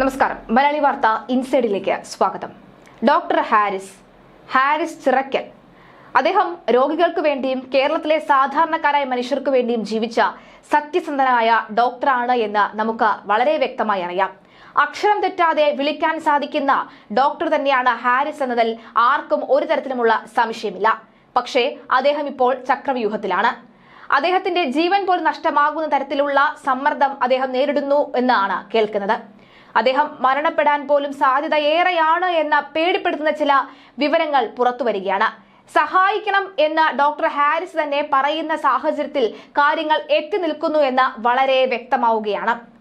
നമസ്കാരം. മലയാളി വാർത്ത ഇൻസൈഡിലേക്ക് സ്വാഗതം. ഡോക്ടർ ഹാരിസ് ഹാരിസ് ചിറക്കൽ. അദ്ദേഹം രോഗികൾക്ക് വേണ്ടിയും കേരളത്തിലെ സാധാരണക്കാരായ മനുഷ്യർക്ക് വേണ്ടിയും ജീവിച്ച സത്യസന്ധനായ ഡോക്ടറാണ് എന്ന് നമുക്ക് വളരെ വ്യക്തമായി അറിയാം. അക്ഷരം തെറ്റാതെ വിളിക്കാൻ സാധിക്കുന്ന ഡോക്ടർ തന്നെയാണ് ഹാരിസ് എന്നതിൽ ആർക്കും ഒരു തരത്തിലുമുള്ള സംശയമില്ല. പക്ഷേ അദ്ദേഹം ഇപ്പോൾ ചക്രവ്യൂഹത്തിലാണ്. അദ്ദേഹത്തിന്റെ ജീവൻ പോലും നഷ്ടമാകുന്ന തരത്തിലുള്ള സമ്മർദ്ദം അദ്ദേഹം നേരിടുന്നു എന്നാണ് കേൾക്കുന്നത്. അദ്ദേഹം മരണപ്പെടാൻ പോലും സാധ്യത ഏറെയാണ് എന്ന പേടിപ്പെടുത്തുന്ന ചില വിവരങ്ങൾ പുറത്തു വരികയാണ്. സഹായിക്കണം എന്ന് ഡോക്ടർ ഹാരിസ് തന്നെ പറയുന്ന സാഹചര്യത്തിൽ കാര്യങ്ങൾ എത്തി നിൽക്കുന്നു എന്ന് വളരെ വ്യക്തമാവുകയാണ്.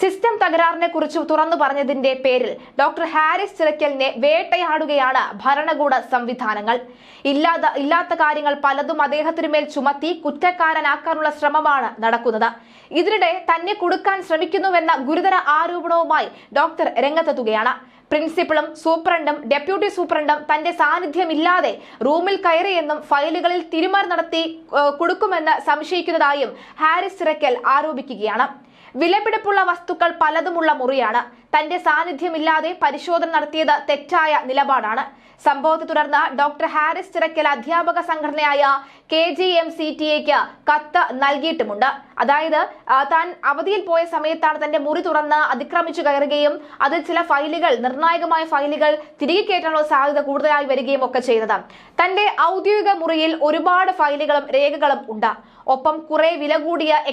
സിസ്റ്റം തകരാറിനെ കുറിച്ച് തുറന്നു പറഞ്ഞതിന്റെ പേരിൽ ഡോക്ടർ ഹാരിസ് ചിറക്കലിനെ വേട്ടയാടുകയാണ് ഭരണകൂട സംവിധാനങ്ങൾ. ഇല്ലാത്ത ഇല്ലാത്ത കാര്യങ്ങൾ പലതും അദ്ദേഹത്തിനു മേൽ ചുമത്തി കുറ്റക്കാരനാക്കാനുള്ള ശ്രമമാണ് നടക്കുന്നത്. ഇതിനിടെ തന്നെ കൊടുക്കാൻ ശ്രമിക്കുന്നുവെന്ന ഗുരുതര ആരോപണവുമായി ഡോക്ടർ രംഗത്തെത്തുകയാണ്. പ്രിൻസിപ്പളും സൂപ്രണ്ടും ഡെപ്യൂട്ടി സൂപ്രണ്ടും തന്റെ സാന്നിധ്യമില്ലാതെ റൂമിൽ കയറിയെന്നും ഫയലുകളിൽ തിരിമറി നടത്തി കൊടുക്കുമെന്ന് സംശയിക്കുന്നതായും ഹാരിസ് ചിറക്കൽ ആരോപിക്കുകയാണ്. വിലപിടിപ്പുള്ള വസ്തുക്കൾ പലതുമുള്ള മുറിയാണ്. തന്റെ സാന്നിധ്യമില്ലാതെ പരിശോധന നടത്തിയത് തെറ്റായ നിലപാടാണ്. സംഭവത്തെ തുടർന്ന് ഡോക്ടർ ഹാരിസ് ചിറക്കൽ അധ്യാപക സംഘടനയായ K G M C T എക്ക് കത്ത് നൽകിയിട്ടുമുണ്ട്. അതായത് താൻ അവധിയിൽ പോയ സമയത്താണ് തന്റെ മുറി തുറന്ന് അതിക്രമിച്ചു കയറുകയും അതിൽ ചില ഫയലുകൾ നിർണായകമായ ഫയലുകൾ തിരികെ കയറ്റാനുള്ള സാധ്യത കൂടുതലായി വരികയും ഒക്കെ ചെയ്തത്. തന്റെ ഔദ്യോഗിക മുറിയിൽ ഒരുപാട് ഫയലുകളും രേഖകളും ഉണ്ട്. ഒപ്പം കുറെ വില കൂടിയ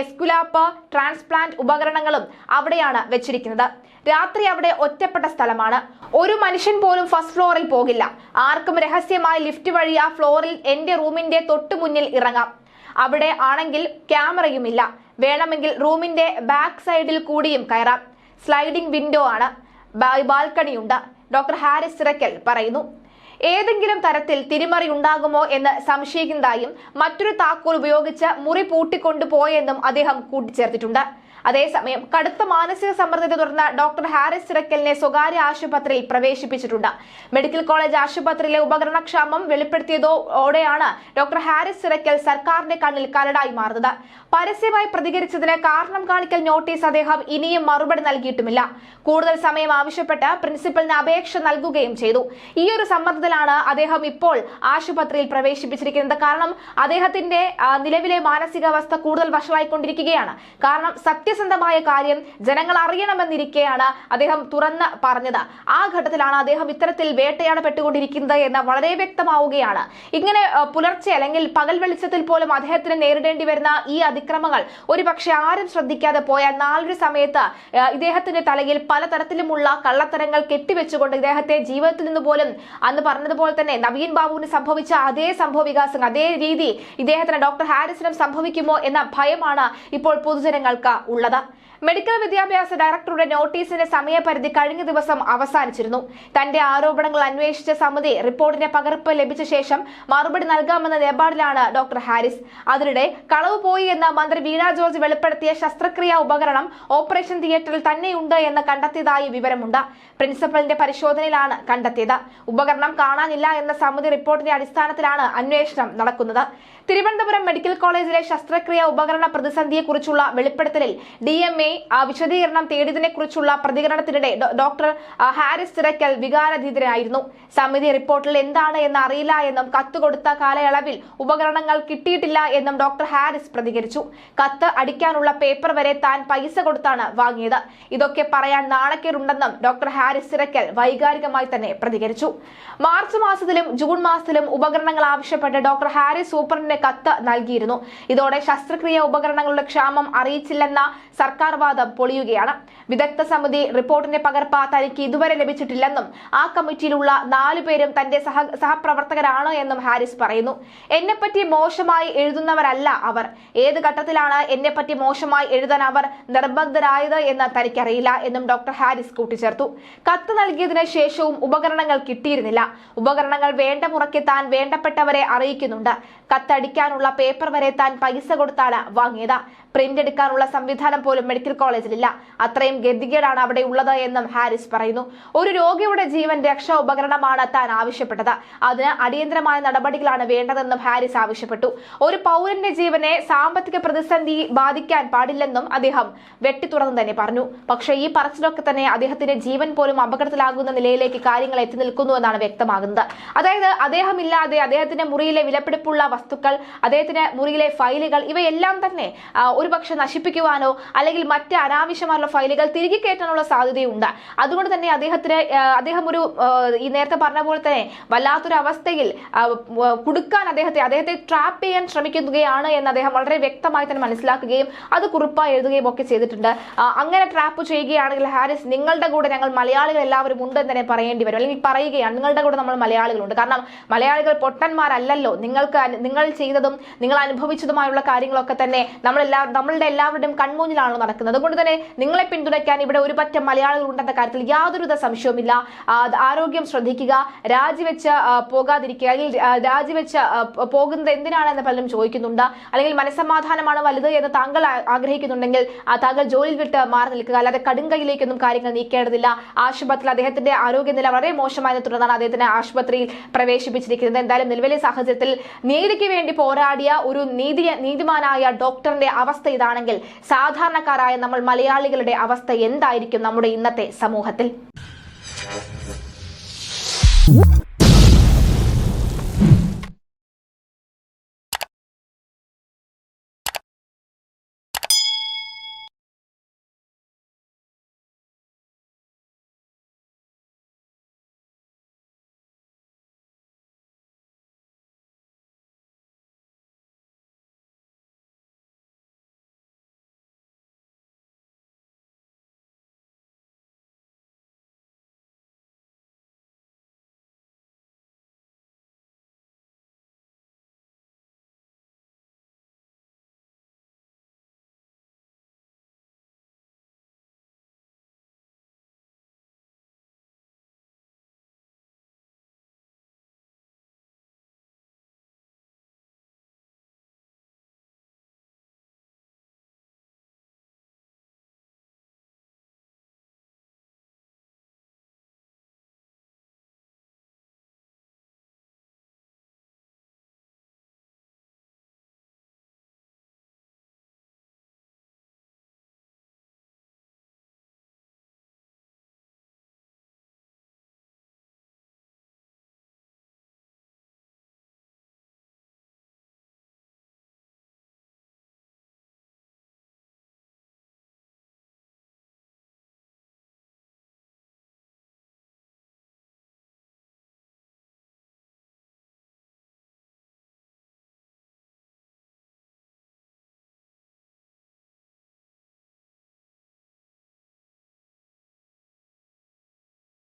എസ്കുലാപ്പ് ട്രാൻസ്പ്ലാന്റ് ഉപകരണങ്ങളും അവിടെയാണ് വെച്ചിരിക്കുന്നത്. രാത്രി അവിടെ ഒറ്റപ്പെട്ട സ്ഥലമാണ്. ഒരു മനുഷ്യൻ പോലും ഫസ്റ്റ് ഫ്ലോറിൽ പോകില്ല. ആർക്കും രഹസ്യമായി ലിഫ്റ്റ് വഴി ആ ഫ്ലോറിൽ എന്റെ റൂമിന്റെ തൊട്ടു മുന്നിൽ ഇറങ്ങാം. അവിടെ ആണെങ്കിൽ ക്യാമറയുമില്ല വേണമെങ്കിൽ റൂമിന്റെ ബാക്ക് സൈഡിൽ കൂടിയും കയറാം. സ്ലൈഡിംഗ് വിൻഡോ ആണ്. ബാൽക്കണിയുണ്ട്. ഡോക്ടർ ഹാരിസ് ചിറക്കൽ പറയുന്നു. ഏതെങ്കിലും തരത്തിൽ തിരിമറി ഉണ്ടാകുമോ എന്ന് സംശയിക്കുന്നതായും മറ്റൊരു താക്കോൽ ഉപയോഗിച്ച് മുറി പൂട്ടിക്കൊണ്ടുപോയെന്നും അദ്ദേഹം കൂട്ടിച്ചേർത്തിട്ടുണ്ട്. അതേസമയം കടുത്ത മാനസിക സമ്മർദ്ദത്തെ തുടർന്ന് ഡോക്ടർ ഹാരിസ് ചിറക്കലിനെ സ്വകാര്യ ആശുപത്രിയിൽ പ്രവേശിപ്പിച്ചിട്ടുണ്ട്. മെഡിക്കൽ കോളേജ് ആശുപത്രിയിലെ ഉപകരണക്ഷാമം വെളിപ്പെടുത്തിയതോടെയാണ് ഡോക്ടർ ഹാരിസ് ചിറക്കൽ സർക്കാരിന്റെ കണ്ണിൽ കരടായി മാറുന്നത്. പരസ്യമായി പ്രതികരിച്ചതിന് കാരണം കാണിക്കൽ നോട്ടീസ് അദ്ദേഹം ഇനിയും മറുപടി നൽകിയിട്ടുമില്ല. കൂടുതൽ സമയം ആവശ്യപ്പെട്ട് പ്രിൻസിപ്പലിന് അപേക്ഷ നൽകുകയും ചെയ്തു. ഈ ഒരു സമ്മർദ്ദത്തിലാണ് അദ്ദേഹം ഇപ്പോൾ ആശുപത്രിയിൽ പ്രവേശിപ്പിച്ചിരിക്കുന്നത്. കാരണം അദ്ദേഹത്തിന്റെ നിലവിലെ മാനസികാവസ്ഥ കൂടുതൽ വഷളായിക്കൊണ്ടിരിക്കുകയാണ്. കാരണം സത്യസന്ധമായ കാര്യം ജനങ്ങൾ അറിയണമെന്നിരിക്കെയാണ് അദ്ദേഹം തുറന്ന് പറഞ്ഞത്. ആ ഘട്ടത്തിലാണ് അദ്ദേഹം ഇത്തരത്തിൽ വേട്ടയാടപ്പെട്ടുകൊണ്ടിരിക്കുന്നത് എന്ന് വളരെ വ്യക്തമാവുകയാണ്. ഇങ്ങനെ പുലർച്ചെ അല്ലെങ്കിൽ പകൽ വെളിച്ചത്തിൽ പോലും അദ്ദേഹത്തിന് നേരിടേണ്ടി വരുന്ന ഈ അതിക്രമങ്ങൾ ഒരുപക്ഷെ ആരും ശ്രദ്ധിക്കാതെ പോയാൽ നാളൊരു സമയത്ത് ഇദ്ദേഹത്തിന്റെ തലയിൽ പലതരത്തിലുമുള്ള കള്ളത്തരങ്ങൾ കെട്ടിവെച്ചുകൊണ്ട് ഇദ്ദേഹത്തെ ജീവിതത്തിൽ നിന്ന് പോലും അന്ന് പറഞ്ഞതുപോലെ തന്നെ നവീൻ ബാബുവിന് സംഭവിച്ച അതേ സംഭവ അതേ രീതി ഇദ്ദേഹത്തിന് ഡോക്ടർ ഹാരിസിനും സംഭവിക്കുമോ എന്ന ഭയമാണ് ഇപ്പോൾ പൊതുജനങ്ങൾക്ക് ഉള്ളത്. മെഡിക്കൽ വിദ്യാഭ്യാസ ഡയറക്ടറുടെ നോട്ടീസിന്റെ സമയപരിധി കഴിഞ്ഞ ദിവസം അവസാനിച്ചിരുന്നു. തന്റെ ആരോപണങ്ങൾ അന്വേഷിച്ച സമിതി റിപ്പോർട്ടിന്റെ പകർപ്പ് ലഭിച്ച ശേഷം മറുപടി നൽകാമെന്ന നിലപാടിലാണ് ഡോക്ടർ ഹാരിസ്. അതിനിടെ കളവ് പോയി എന്ന് മന്ത്രി വീണ ജോർജ് വെളിപ്പെടുത്തിയ ശസ്ത്രക്രിയാ ഉപകരണം ഓപ്പറേഷൻ തിയേറ്ററിൽ തന്നെയുണ്ട് എന്ന് കണ്ടെത്തിയതായി വിവരമുണ്ട്. പ്രിൻസിപ്പലിന്റെ പരിശോധനയിലാണ് കണ്ടെത്തിയത്. ഉപകരണം കാണാനില്ല എന്ന സമിതി റിപ്പോർട്ടിന്റെ അടിസ്ഥാനത്തിലാണ് അന്വേഷണം നടക്കുന്നത്. തിരുവനന്തപുരം മെഡിക്കൽ കോളേജിലെ ശസ്ത്രക്രിയാ ഉപകരണ പ്രതിസന്ധിയെക്കുറിച്ചുള്ള വെളിപ്പെടുത്തലിൽ ഡി എം എ വിശദീകരണം തേടിയതിനെക്കുറിച്ചുള്ള പ്രതികരണത്തിനിടെ ഡോക്ടർ ഹാരിസ് തിരക്കൽ വികാരധീതനായിരുന്നു സമിതി റിപ്പോർട്ടിൽ എന്താണ് എന്ന് അറിയില്ല എന്നും കത്ത് കൊടുത്ത കാലയളവിൽ ഉപകരണങ്ങൾ കിട്ടിയിട്ടില്ല എന്നും ഡോക്ടർ ഹാരിസ് പ്രതികരിച്ചു. കത്ത് അടിക്കാനുള്ള പേപ്പർ വരെ താൻ പൈസ കൊടുത്താണ് വാങ്ങിയത്. ഇതൊക്കെ പറയാൻ നാണക്കേടുണ്ടെന്നും ഡോക്ടർ ഹാരിസ് തിരക്കൽ വൈകാരികമായി തന്നെ പ്രതികരിച്ചു. മാർച്ച് മാസത്തിലും ജൂൺ മാസത്തിലും ഉപകരണങ്ങൾ ആവശ്യപ്പെട്ട് ഡോക്ടർ ഹാരിസ് സൂപ്രണ്ടിന് കത്ത് നൽകിയിരുന്നു. ഇതോടെ ശസ്ത്രക്രിയ ഉപകരണങ്ങളുടെ ക്ഷാമം അറിയിച്ചില്ലെന്ന സർക്കാർ വാദം പൊളിയുകയാണ്. വിദഗ്ധ സമിതി റിപ്പോർട്ടിന്റെ പകർപ്പ് തനിക്ക് ഇതുവരെ ലഭിച്ചിട്ടില്ലെന്നും ആ കമ്മിറ്റിയിലുള്ള നാലു പേരും തന്റെ സഹ സഹപ്രവർത്തകരാണ് എന്നും ഹാരിസ് പറയുന്നു. എന്നെപ്പറ്റി മോശമായി എഴുതുന്നവരല്ല അവർ. ഏത് ഘട്ടത്തിലാണ് എന്നെപ്പറ്റി മോശമായി എഴുതാൻ അവർ നിർബന്ധരായത് എന്ന് തനിക്കറിയില്ല എന്നും ഡോക്ടർ ഹാരിസ് കൂട്ടിച്ചേർത്തു. കത്ത് നൽകിയതിനു ശേഷവും ഉപകരണങ്ങൾ കിട്ടിയിരുന്നില്ല. ഉപകരണങ്ങൾ വേണ്ട മുറയ്ക്ക് താൻ വേണ്ടപ്പെട്ടവരെ അറിയിക്കുന്നുണ്ട്. കത്തടിക്കാനുള്ള പേപ്പർ വരെ താൻ പൈസ കൊടുത്താണ് വാങ്ങിയത്. പ്രിന്റ് എടുക്കാനുള്ള സംവിധാനം സംവിധാനം പോലും മെഡിക്കൽ കോളേജിലില്ല. അത്രയും ഗതികേടാണ് അവിടെ ഉള്ളത് എന്നും ഹാരിസ് പറയുന്നു. ഒരു രോഗിയുടെ ജീവൻ രക്ഷാ ഉപകരണമാണ് താൻ ആവശ്യപ്പെട്ടത്. അതിന് അടിയന്തരമായ നടപടികളാണ് വേണ്ടതെന്നും ഹാരിസ് ആവശ്യപ്പെട്ടു. ഒരു പൗരന്റെ ജീവനെ സാമ്പത്തിക പ്രതിസന്ധി ബാധിക്കാൻ പാടില്ലെന്നും അദ്ദേഹം വെട്ടിത്തുറന്നു തന്നെ പറഞ്ഞു. പക്ഷേ ഈ പറച്ചിലൊക്കെ തന്നെ അദ്ദേഹത്തിന്റെ ജീവൻ പോലും അപകടത്തിലാകുന്ന നിലയിലേക്ക് കാര്യങ്ങൾ എത്തി നിൽക്കുന്നു എന്നാണ് വ്യക്തമാകുന്നത്. അതായത് അദ്ദേഹം ഇല്ലാതെ അദ്ദേഹത്തിന്റെ മുറിയിലെ വിലപിടിപ്പുള്ള വസ്തുക്കൾ അദ്ദേഹത്തിന്റെ മുറിയിലെ ഫയലുകൾ ഇവയെല്ലാം തന്നെ ഒരുപക്ഷെ നശിപ്പിക്കുവാനോ അല്ലെങ്കിൽ മറ്റ് അനാവശ്യമായുള്ള ഫയലുകൾ തിരികെ കയറ്റാനുള്ള സാധ്യതയുണ്ട്. അതുകൊണ്ട് തന്നെ അദ്ദേഹത്തിന് അദ്ദേഹം ഒരു ഈ നേരത്തെ പറഞ്ഞ പോലെ തന്നെ വല്ലാത്തൊരു അവസ്ഥയിൽ കുടുക്കാൻ അദ്ദേഹത്തെ അദ്ദേഹത്തെ ട്രാപ്പ് ചെയ്യാൻ ശ്രമിക്കുകയാണ് എന്ന് അദ്ദേഹം വളരെ വ്യക്തമായി തന്നെ മനസ്സിലാക്കുകയും അത് കുറിപ്പായി എഴുതുകയും ഒക്കെ ചെയ്തിട്ടുണ്ട്. അങ്ങനെ ട്രാപ്പ് ചെയ്യുകയാണെങ്കിൽ ഹാരിസ് നിങ്ങളുടെ കൂടെ ഞങ്ങൾ മലയാളികൾ എല്ലാവരും ഉണ്ട് എന്ന് തന്നെ പറയേണ്ടി വരും. അല്ലെങ്കിൽ പറയുകയാണ് നിങ്ങളുടെ കൂടെ നമ്മൾ മലയാളികളുണ്ട്. കാരണം മലയാളികൾ പൊട്ടന്മാരല്ലല്ലോ. നിങ്ങൾക്ക് നിങ്ങൾ ചെയ്തതും നിങ്ങൾ അനുഭവിച്ചതുമായുള്ള കാര്യങ്ങളൊക്കെ തന്നെ നമ്മളെല്ലാ നമ്മളുടെ എല്ലാവരുടെയും കൺമുന്നിലാണല്ലോ നടക്കുന്നത്. അതുകൊണ്ട് തന്നെ നിങ്ങളെ പിന്തുണയ്ക്കാൻ ഇവിടെ ഒരു പറ്റം മലയാളികൾ ഉണ്ടെന്ന കാര്യത്തിൽ യാതൊരുവിധ സംശയവുമില്ല. ആരോഗ്യം ശ്രദ്ധിക്കുക. രാജിവെച്ച് പോകാതിരിക്കുക. അല്ലെങ്കിൽ രാജിവെച്ച് പോകുന്നത് എന്തിനാണെന്ന് പലരും ചോദിക്കുന്നുണ്ട്. അല്ലെങ്കിൽ മനസ്സമാധാനമാണ് വലുത് എന്ന് താങ്കൾ ആഗ്രഹിക്കുന്നുണ്ടെങ്കിൽ താങ്കൾ ജോലിയിൽ വിട്ട് മാറി നിൽക്കുക. അല്ലാതെ കടുങ്കയിലേക്കൊന്നും കാര്യങ്ങൾ നീക്കേണ്ടതില്ല. ആശുപത്രിയിൽ അദ്ദേഹത്തിന്റെ ആരോഗ്യനില വളരെ മോശമായതിനെ തുടർന്നാണ് അദ്ദേഹത്തിനെ ആശുപത്രിയിൽ പ്രവേശിപ്പിച്ചിരിക്കുന്നത്. എന്തായാലും നിലവിലെ സാഹചര്യത്തിൽ നീതിക്ക് വേണ്ടി പോരാടിയ ഒരു നീതി നീതിമാനായ ഡോക്ടറിന്റെ അവസ്ഥ ഇതാണെങ്കിൽ സാധാരണക്കാരായ നമ്മൾ മലയാളികളുടെ അവസ്ഥ എന്തായിരിക്കും നമ്മുടെ ഇന്നത്തെ സമൂഹത്തിൽ?